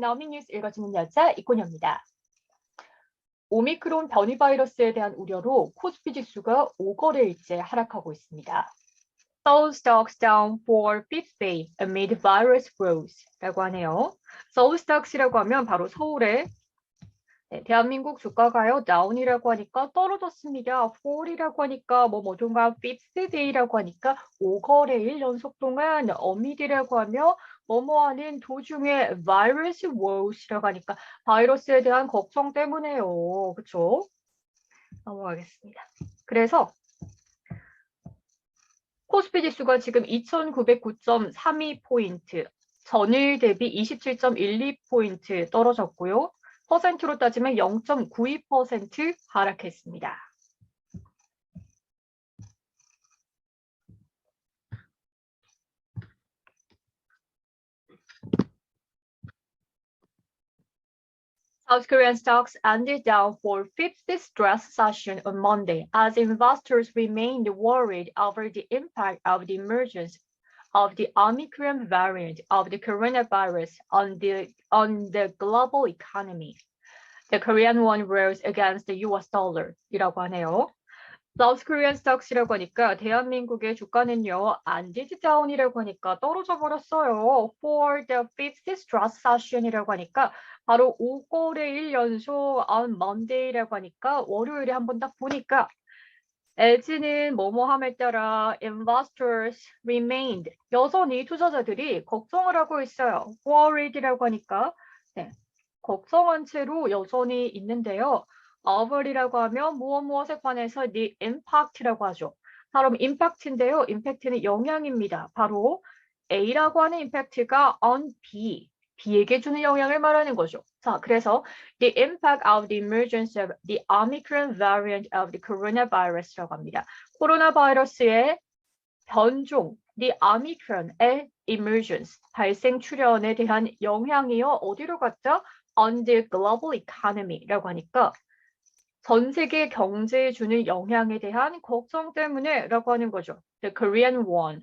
이코노미 뉴스 읽어주는 여자 이코녀입니다. 오미크론 변이 바이러스에 대한 우려로 코스피 지수가 5거래일째 하락하고 있습니다. Seoul stocks down for fifth day amid virus growth라고 하네요. Seoul stocks이라고 하면 바로 서울의 네, 대한민국 주가가요 다운이라고 하니까 떨어졌습니다. 4이라고 하니까 뭐 fifth day라고 하니까 5거래일 연속 동안 어미디라고 하며 뭐뭐하는 도중에 바이러스 워스라고 하니까 바이러스에 대한 걱정 때문에요. 그렇죠? 넘어가겠습니다. 그래서 코스피 지수가 지금 2909.32포인트, 전일 대비 27.12포인트 떨어졌고요. 퍼센트로 따지면 0.92% 하락했습니다. South Korean stocks ended down for fifth stress session on Monday as investors remained worried over the impact of the emergence of the Omicron variant of the coronavirus on the on the global economy. The Korean won rose against the US dollar이라고 하네요. South Korean stocks이라고 하니까 대한민국의 주가는요, 안디드 다운이라고 하니까 떨어져 버렸어요. For the fifth stress session이라고 하니까 바로 5거래일 연속 on Monday라고 하니까 월요일에 한번 딱 보니까 as는 뭐뭐함에 따라 investors remained 여전히 투자자들이 걱정을 하고 있어요. worried라고 하니까 네, 걱정한 채로 여전히 있는데요. over이라고 하면 무엇 무엇에 관해서 the impact라고 하죠. 바로 impact인데요. impact는 영향입니다. 바로 A라고 하는 impact가 on B, B에게 주는 영향을 말하는 거죠. 자, 그래서 the impact of the emergence of the Omicron variant of the coronavirus라고 합니다. 코로나 바이러스의 변종, the Omicron의 emergence, 발생 출현에 대한 영향이요. 어디로 갔죠? on the global economy라고 하니까 전 세계 경제에 주는 영향에 대한 걱정 때문에 라고 하는 거죠. The Korean won.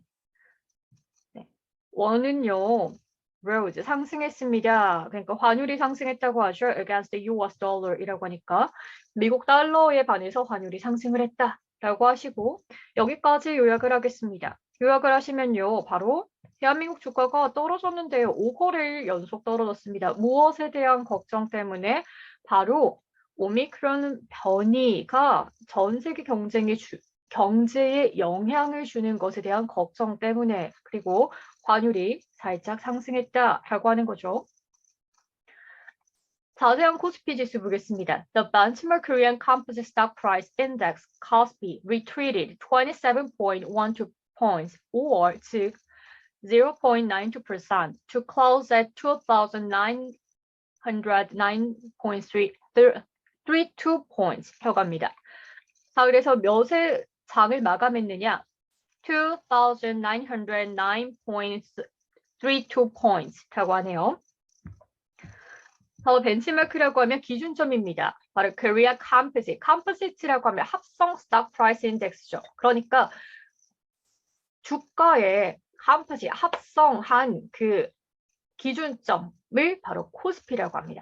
네. 원은요. Rose 상승했습니다. 그러니까 환율이 상승했다고 하죠. against the US dollar이라고 하니까 미국 달러에 반해서 환율이 상승을 했다라고 하시고 여기까지 요약을 하겠습니다. 요약을 하시면요. 바로 대한민국 주가가 떨어졌는데요. 5거래일 연속 떨어졌습니다. 무엇에 대한 걱정 때문에 바로 오미크론 변이가 전 세계 경쟁에 주, 경제에 영향을 주는 것에 대한 걱정 때문에 그리고 환율이 살짝 상승했다라고 하는 거죠. 자세한 코스피 지수 보겠습니다. The benchmark Korean Composite Stock Price Index (KOSPI) retreated 27.12 points, or 즉 0.92% to close at 2,909.32 points라고 합니다. 자, 그래서 몇의 장을 마감했느냐? 2,909.32 points라고 하네요. 더 벤치마크라고 하면 기준점입니다. 바로 Korea Composite. Composite라고 하면 합성 스톡 프라이스 인덱스죠. 그러니까 주가의 컴포지 합성한 그 기준점을 바로 코스피라고 합니다.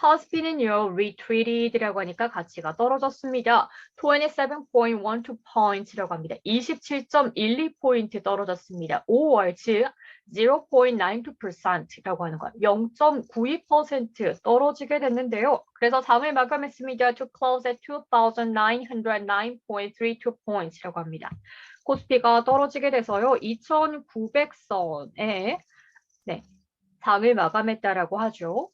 코스피는요, retreated라고 하니까 가치가 떨어졌습니다. 27.12 points라고 합니다. 27.12 포인트 떨어졌습니다. 5월 즉 0.92%라고 하는 거예요. 0.92% 떨어지게 됐는데요. 그래서 장을 마감했습니다. To close at 2,909.32 points라고 합니다. 코스피가 떨어지게 돼서요. 2,900선에 네, 장을 마감했다라고 하죠.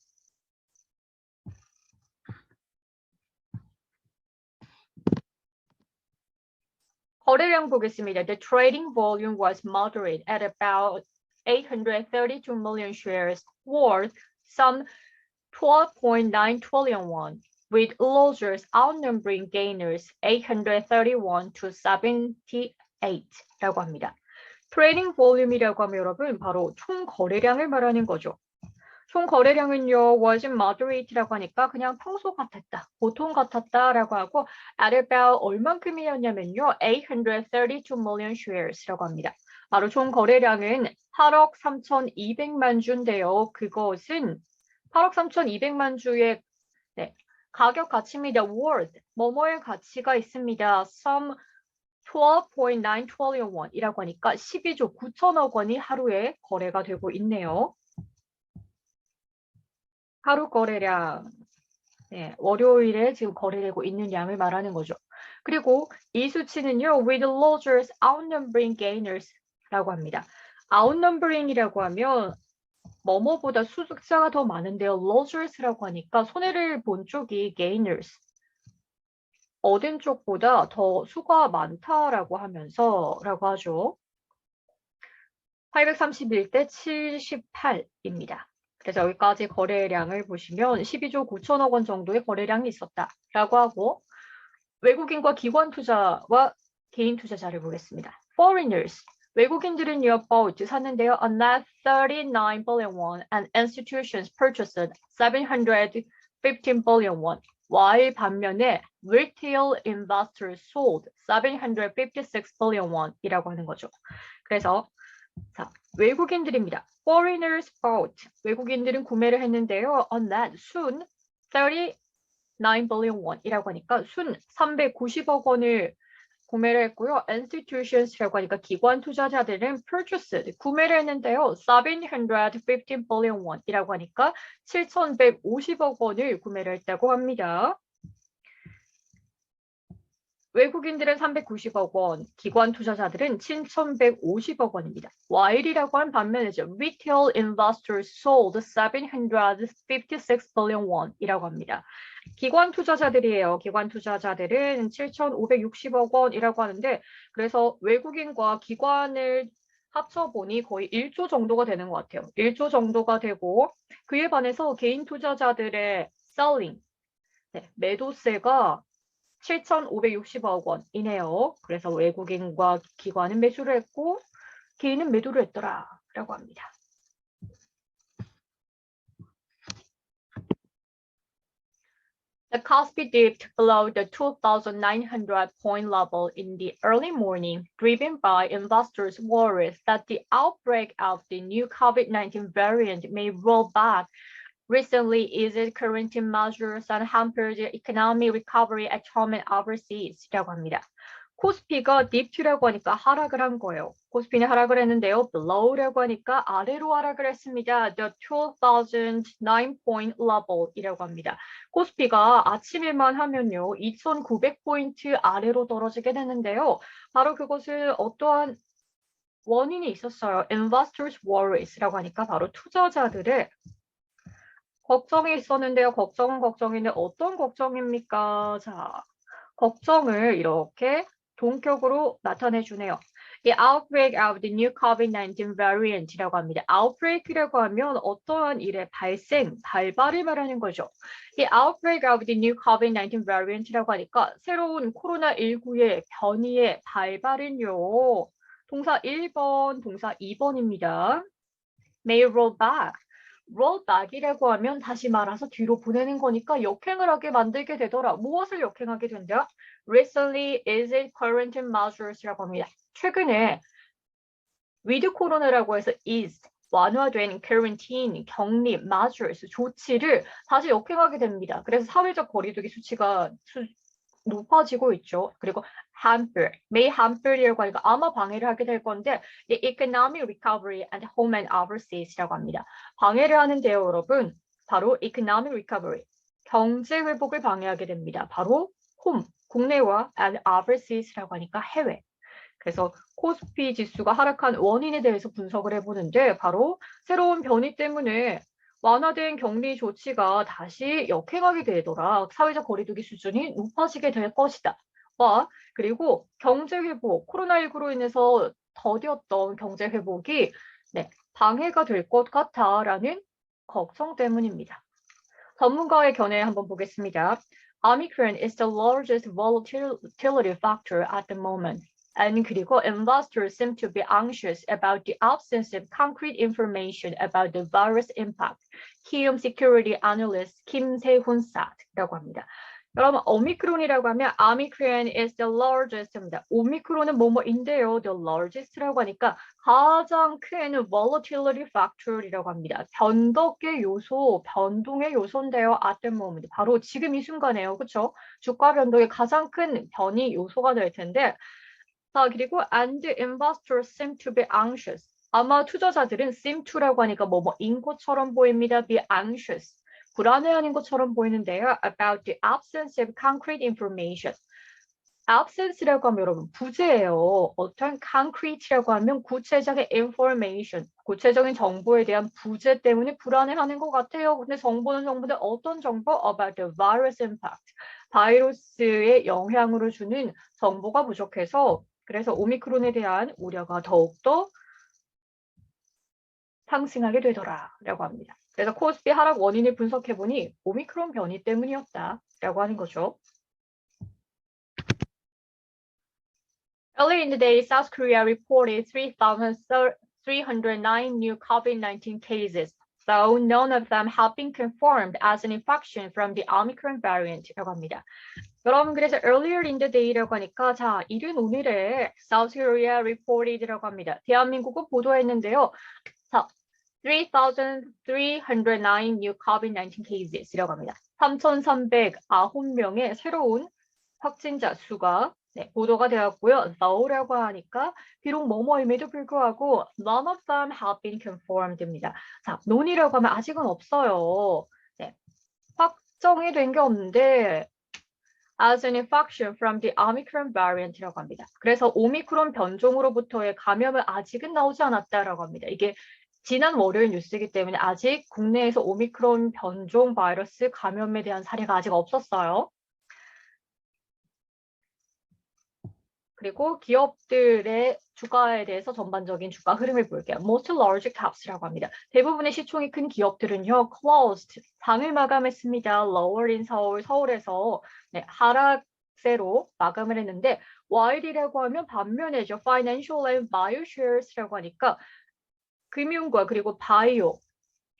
거래량 보겠습니다. The trading volume was moderate at about 832 million shares worth some 12.9 trillion won, with losers outnumbering gainers 831 to 78라고 합니다. 트레이딩 볼륨이라고 하면 여러분 바로 총 거래량을 말하는 거죠. 총 거래량은요, was moderate라고 하니까 그냥 평소 같았다, 보통 같았다라고 하고 at about 얼만큼이었냐면요, 832 million shares라고 합니다. 바로 총 거래량은 8억 3,200만 주인데요. 그것은 8억 3,200만 주의 네, 가격 가치입니다. worth 뭐뭐의 가치가 있습니다. some 12.9 trillion won이라고 하니까 12조 9천억 원이 하루에 거래가 되고 있네요. 하루 거래량 네, 월요일에 지금 거래되고 있는 양을 말하는 거죠. 그리고 이 수치는요, with losers outnumbering gainers라고 합니다. outnumbering이라고 하면 뭐뭐보다 수득자가 더 많은데요. losers라고 하니까 손해를 본 쪽이 gainers. 얻은 쪽보다 더 수가 많다라고 하면서 라고 하죠. 831대 78입니다. 그래서 여기까지 거래량을 보시면 12조 9천억 원 정도의 거래량이 있었다라고 하고 외국인과 기관 투자와 개인 투자자를 보겠습니다. Foreigners 외국인들은요 boat 샀는데요. A net 39 billion won and institutions purchased 715 billion won. while 반면에 retail investors sold 756 billion won이라고 하는 거죠. 그래서 자, 외국인들입니다. Foreigners bought. 외국인들은 구매를 했는데요. On that 순 39 billion won이라고 하니까 순 390억 원을 구매를 했고요. institutions라고 하니까 기관 투자자들은 purchased 구매를 했는데요. 715 billion won이라고 하니까 7,150억 원을 구매를 했다고 합니다. 외국인들은 390억 원, 기관 투자자들은 7,150억 원입니다. while이라고 한 반면에죠. retail investors sold 756 billion won이라고 합니다. 기관 투자자들이에요. 기관 투자자들은 7,560억 원이라고 하는데 그래서 외국인과 기관을 합쳐보니 거의 1조 정도가 되는 것 같아요. 1조 정도가 되고 그에 반해서 개인 투자자들의 selling, 네, 매도세가 7,560억 원이네요. 그래서 외국인과 기관은 매수를 했고 개인은 매도를 했더라라고 합니다. The Kospi dipped below the 2,900 point level in the early morning, driven by investors' worries that the outbreak of the new COVID-19 variant may roll back recently eased quarantine measures and hampered economic recovery at home and overseas라고 합니다. 코스피가 딥트라고 하니까 하락을 한 거예요. 코스피는 하락을 했는데요. below라고 하니까 아래로 하락을 했습니다. The 2009 point level이라고 합니다. 코스피가 아침에만 하면요. 2900포인트 아래로 떨어지게 되는데요. 바로 그것은 어떠한 원인이 있었어요. investors worries라고 하니까 바로 투자자들의 걱정이 있었는데요. 걱정은 걱정인데 어떤 걱정입니까? 자, 걱정을 이렇게 동격으로 나타내 주네요. The outbreak of the new COVID-19 variant이라고 합니다. outbreak이라고 하면 어떠한 일의 발생, 발발을 말하는 거죠. The outbreak of the new COVID-19 variant이라고 하니까 새로운 코로나19의 변이의 발발은요. 동사 1번, 동사 2번입니다. may roll back. Roll back이라고 하면 다시 말아서 뒤로 보내는 거니까 역행을 하게 만들게 되더라. 무엇을 역행하게 된다? recently is it quarantine measures라고 합니다. 최근에 with 코로나라고 해서 is 완화된 quarantine 격리 measures 조치를 다시 역행하게 됩니다. 그래서 사회적 거리두기 수치가 수, 높아지고 있죠. 그리고 hamper, may hamper이라고 하니까 아마 방해를 하게 될 건데 the economic recovery and home and overseas라고 합니다. 방해를 하는데요, 여러분. 바로 economic recovery, 경제 회복을 방해하게 됩니다. 바로 home, 국내와 and overseas라고 하니까 해외. 그래서 코스피 지수가 하락한 원인에 대해서 분석을 해보는데 바로 새로운 변이 때문에 완화된 격리 조치가 다시 역행하게 되더라. 사회적 거리두기 수준이 높아지게 될 것이다. 와 그리고 경제 회복, 코로나19로 인해서 더디었던 경제 회복이 네, 방해가 될 것 같다라는 걱정 때문입니다. 전문가의 견해 한번 보겠습니다. Omicron is the largest volatility factor at the moment. And 그리고 investors seem to be anxious about the absence of concrete information about the virus impact. 키움 Security Analyst 김세훈 사라고 합니다. 여러분 오미크론이라고 하면 Omicron is the largest입니다. 오미크론은 뭐뭐인데요. the largest라고 하니까 가장 큰 volatility factor이라고 합니다. 변덕의 요소, 변동의 요소인데요. at the moment. 바로 지금 이 순간에요. 그렇죠? 주가 변동의 가장 큰 변이 요소가 될 텐데 자, 그리고 and investors seem to be anxious. 아마 투자자들은 seem to라고 하니까 뭐뭐인 것처럼 보입니다. be anxious. 불안해하는 것처럼 보이는데요. about the absence of concrete information. absence라고 하면 여러분 부재예요. 어떤 concrete라고 하면 구체적인 information, 구체적인 정보에 대한 부재 때문에 불안해하는 것 같아요. 근데 정보는 정보인데 어떤 정보? about the virus impact. 바이러스의 영향으로 주는 정보가 부족해서 그래서 오미크론에 대한 우려가 더욱더 상승하게 되더라라고 합니다. 그래서 코스피 하락 원인을 분석해 보니 오미크론 변이 때문이었다라고 하는 거죠. Earlier in the day, South Korea reported 3,309 new COVID-19 cases, though none of them have been confirmed as an infection from the Omicron variant라고 합니다. 여러분 그래서 earlier in the day라고 하니까 자 이른 오늘에 South Korea reported라고 합니다. 대한민국은 보도했는데요. 자 3,309 new COVID-19 cases이라고 합니다. 3,309명의 새로운 확진자 수가 네, 보도가 되었고요. though라고 하니까 비록 뭐뭐임에도 불구하고 none of them have been confirmed입니다. 자, 논이라고 하면 아직은 없어요. 네, 확정이 된 게 없는데 as an infection from the Omicron variant이라고 합니다. 그래서 오미크론 변종으로부터의 감염은 아직은 나오지 않았다라고 합니다. 이게 지난 월요일 뉴스이기 때문에 아직 국내에서 오미크론 변종 바이러스 감염에 대한 사례가 아직 없었어요. 그리고 기업들의 주가에 대해서 전반적인 주가 흐름을 볼게요. Most large caps라고 합니다. 대부분의 시총이 큰 기업들은요, closed, 장을 마감했습니다. lower in 서울, 서울에서 네, 하락세로 마감을 했는데, while이라고 하면 반면에죠. financial and bio shares라고 하니까 금융과 그리고 바이오,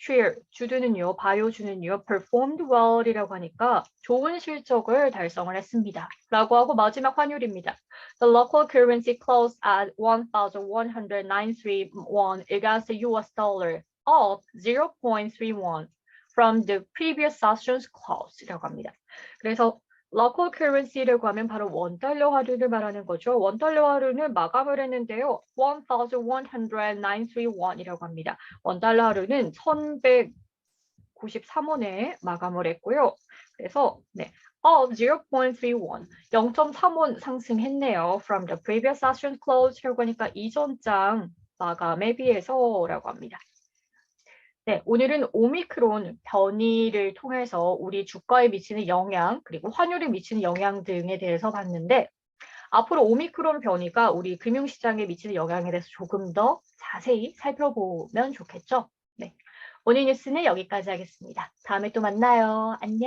share, 주주는요, 바이오주는요, performed well이라고 하니까 좋은 실적을 달성을 했습니다. 라고 하고 마지막 환율입니다. The local currency closed at 1,193 won against the US dollar, up 0.31 from the previous session's close이라고 합니다. 그래서 local currency라고 하면 바로 원달러 화류를 말하는 거죠. 원달러 화류는 마감을 했는데요. 1,193원이라고 합니다. 원달러 화류는 1,193원에 마감을 했고요. 그래서 네, 어, 0.31, 0.3원 상승했네요. From the previous session close, 그러니까 이전 장 마감에 비해서라고 합니다. 네, 오늘은 오미크론 변이를 통해서 우리 주가에 미치는 영향, 그리고 환율에 미치는 영향 등에 대해서 봤는데, 앞으로 오미크론 변이가 우리 금융시장에 미치는 영향에 대해서 조금 더 자세히 살펴보면 좋겠죠. 네, 오늘 뉴스는 여기까지 하겠습니다. 다음에 또 만나요. 안녕.